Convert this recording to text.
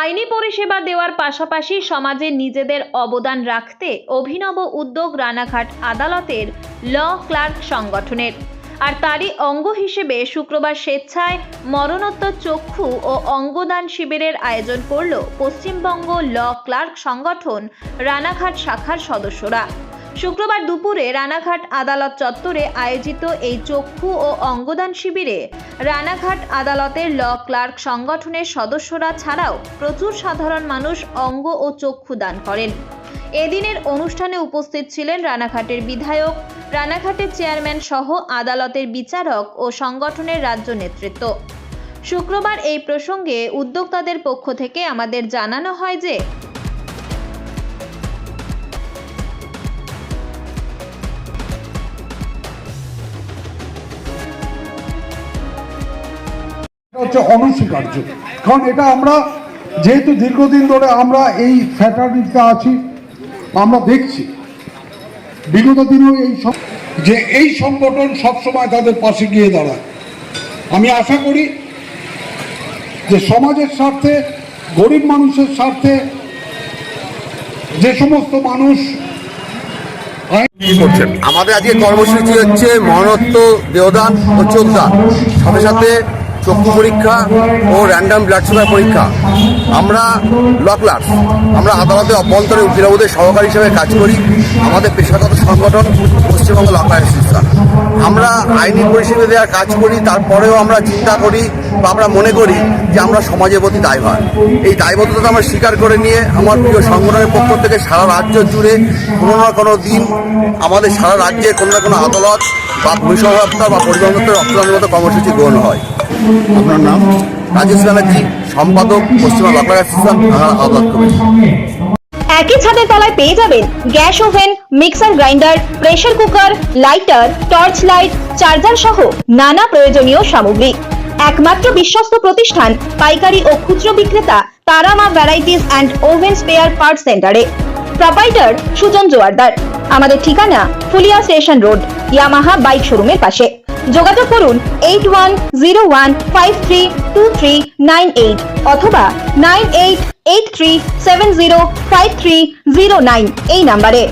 আইনি পরিষেবা দেওয়ার পাশাপাশি সমাজে নিজেদের অবদান রাখতে অভিনব উদ্যোগ রানাঘাট আদালতের ল ক্লার্ক সংগঠনের। আর তারই অঙ্গ হিসেবে শুক্রবার স্বেচ্ছায় মরণোত্তর চক্ষু ও অঙ্গদান শিবিরের আয়োজন করল পশ্চিমবঙ্গ ল ক্লার্ক সংগঠন রানাঘাট শাখার সদস্যরা। শুক্রবার দুপুরে রানাঘাট আদালত চত্বরে আয়োজিত এই চক্ষু ও অঙ্গদান শিবিরে রানাঘাট আদালতের ল ক্লার্ক সংগঠনের সদস্যরা ছাড়াও প্রচুর সাধারণ মানুষ অঙ্গ ও চক্ষু দান করেন। এদিনের অনুষ্ঠানে উপস্থিত ছিলেন রানাঘাটের বিধায়ক, রানাঘাটের চেয়ারম্যান সহ আদালতের বিচারক ও সংগঠনের রাজ্য নেতৃত্ব। শুক্রবার এই প্রসঙ্গে উদ্যোক্তাদের পক্ষ থেকে আমাদের জানানো হয় যে হচ্ছে অনস্বীকার্য। কারণ এটা আমরা যেহেতু দীর্ঘদিন ধরে আমরা এই ফ্যাটার্নিটিতে আছি আমরা দেখছি। বিগত দিনেও এই সব যে এই সংগঠন সবসময় তাদের পাশে গিয়ে দাঁড়ায়। আমি আশা করি যে সমাজের স্বার্থে গরিব মানুষের স্বার্থে যে সমস্ত মানুষ আমাদের আজকে কর্মসূচি হচ্ছে মরণত্ব দেহদান ও চোখদান সাথে সাথে চক্ষু পরীক্ষা ও র্যান্ডাম ব্লাড সুগার পরীক্ষা। আমরা লকলার্স আমরা আদালতে অভ্যন্তরে উকিলাবুদের সহকারী হিসেবে কাজ করি। আমাদের পেশাগত সংগঠন পশ্চিমবঙ্গ লকলার সংস্থা আমরা আইনি পরিষেবা দেওয়ার কাজ করি, তারপরেও আমরা চিন্তা করি বা আমরা মনে করি যে আমরা সমাজের প্রতি দায়ভার। এই দায়বদ্ধতা আমরা স্বীকার করে নিয়ে আমার প্রিয় সংগঠনের পক্ষ থেকে সারা রাজ্য জুড়ে কোনো না কোনো দিন আমাদের সারা রাজ্যে কোনো না কোনো আদালত বা দপ্তর বা পরিবহন দপ্তর রক্তদানের মতো কর্মসূচি গ্রহণ হয়। আপনার নাম? রাজেশ ব্যানার্জি সম্পাদক পশ্চিমবঙ্গ বাংলা অ্যাসোসিয়েশন আদালত কমিটি একই ছাদের তলায় পেয়ে যাবেন gas oven mixer grinder pressure cooker lighter torch light charger সহ নানা প্রয়োজনীয় সামগ্রী। একমাত্র বিশ্বস্ত প্রতিষ্ঠান পাইকারি ও খুচরো বিক্রেতা Tarama varieties and oven spare part সেন্টারে প্রপাইটার সুজন জোয়ারদার। আমাদের ঠিকানা Phulia station road Yamaha bike শোরুমের পাশে। যোগাযোগ করুন eight one zero one five three two three nine eight অথবা nine eight eight three seven zero five three zero nine এই নাম্বারে।